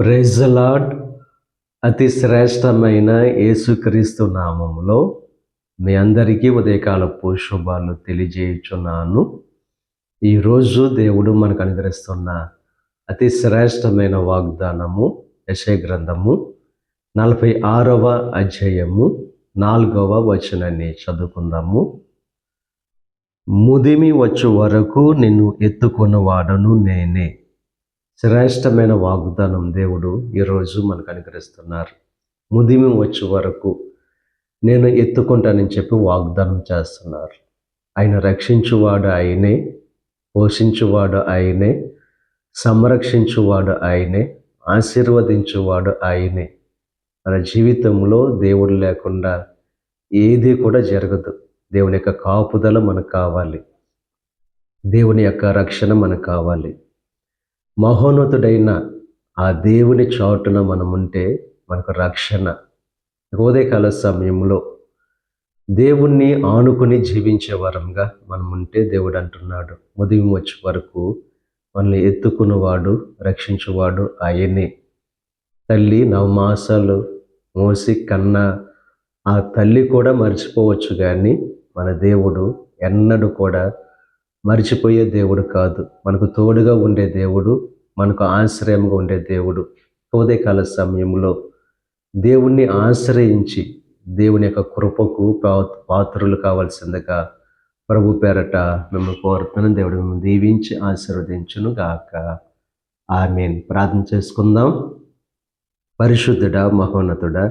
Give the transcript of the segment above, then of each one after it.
ప్రెజలాడ్ అతి శ్రేష్టమైన యేసుక్రీస్తు నామంలో మీ అందరికీ ఉదయకాలపు శుభాలు తెలియజేయుచున్నాను. ఈరోజు దేవుడు మనకు అనుగ్రహిస్తున్న అతి శ్రేష్టమైన వాగ్దానము యశయ గ్రంథము నలభై ఆరవ అధ్యాయము నాలుగవ వచనాన్ని చదువుకుందాము. ముదిమి వచ్చు వరకు నిన్ను ఎత్తుకున్నవాడను నేనే. శ్రేష్టమైన వాగ్దానం దేవుడు ఈరోజు మనకు అనుగ్రహిస్తున్నారు. ముదిమి వచ్చే వరకు నేను ఎత్తుకుంటానని చెప్పి వాగ్దానం చేస్తున్నారు. ఆయన రక్షించువాడు ఆయనే పోషించువాడు ఆయనే సంరక్షించువాడు ఆయనే ఆశీర్వదించువాడు ఆయనే. మన జీవితంలో దేవుడు లేకుండా ఏది కూడా జరగదు. దేవుని యొక్క కాపుదల మనకు కావాలి. దేవుని యొక్క రక్షణ మనకు కావాలి. మహోన్నతుడైన ఆ దేవుని చాటున మనం ఉంటే మనకు రక్షణ. ఉదయకాల సమయంలో దేవుణ్ణి ఆనుకుని జీవించే వరంగా మనం ఉంటే దేవుడు అంటున్నాడు ఉదయం వచ్చే వరకు మనల్ని ఎత్తుకున్నవాడు రక్షించువాడు ఆయనే. తల్లి నవమాసాలు మోసి కన్న ఆ తల్లి కూడా మర్చిపోవచ్చు కానీ మన దేవుడు ఎన్నడూ కూడా మర్చిపోయే దేవుడు కాదు. మనకు తోడుగా ఉండే దేవుడు మనకు ఆశ్రయంగా ఉండే దేవుడు. ఉదయకాల సమయంలో దేవుణ్ణి ఆశ్రయించి దేవుని యొక్క కృపకు పాత్రులు కావాల్సిందిగా ప్రభు పేరట మిమ్మల్ని కోరుతున్నాను. దేవుడు మిమ్మల్ని దీవించి ఆశీర్వదించును గాక. ఆమెన్. ప్రార్థన చేసుకుందాం. పరిశుద్ధుడ మహోన్నతుడ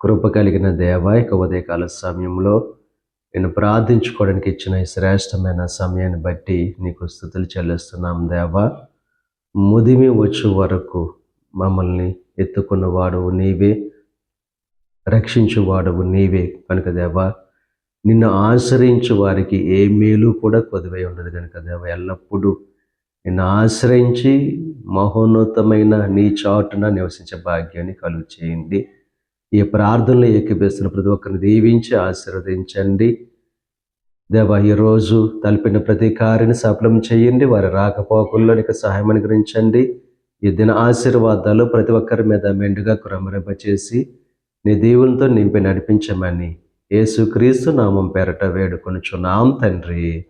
కృప కలిగిన దేవ ఇక ఉదయకాల సమయంలో నేను ప్రార్థించుకోవడానికి ఇచ్చిన ఈ శ్రేష్టమైన సమయాన్ని బట్టి నీకు స్థుతులు చెల్లిస్తున్నాం దేవా. ముదిమి వచ్చే వరకు మమ్మల్ని ఎత్తుకున్న వాడవు నీవే రక్షించువాడవు నీవే కనుక దేవా. నిన్ను ఆశ్రయించే వారికి ఏ మేలు కూడా కొద్దివై ఉండదు కనుక దేవ. ఎల్లప్పుడూ నిన్ను ఆశ్రయించి మహోన్నతమైన నీ చాటున నివసించే భాగ్యాన్ని కలుగు చేయండి. ఈ ప్రార్థనలు ఏకీపిస్తున్న ప్రతి ఒక్కరిని దీవించి ఆశీర్వదించండి. దేవ ఈరోజు తలిపిన ప్రతి కార్యని సఫలం చేయండి. వారి రాకపోకల్లో నీకు సహాయం అనుగ్రహించండి. ఈ దిన ఆశీర్వాదాలు ప్రతి ఒక్కరి మీద మెండుగా క్రమరింప చేసి నీ దేవునితో నింపి నడిపించమని యేసుక్రీస్తు నామం పేరట వేడుకొనుచున్నాం తండ్రి.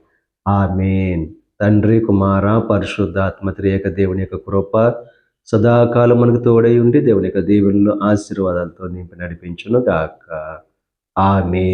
ఆమెన్. తండ్రి కుమార పరిశుద్ధాత్మ త్రియక దేవుని యొక్క కృప సదాకాలం మనకు తోడై ఉండి దేవుని యొక్క దేవుళ్ళు ఆశీర్వాదాలతో నింపి నడిపించును గాక ఆమె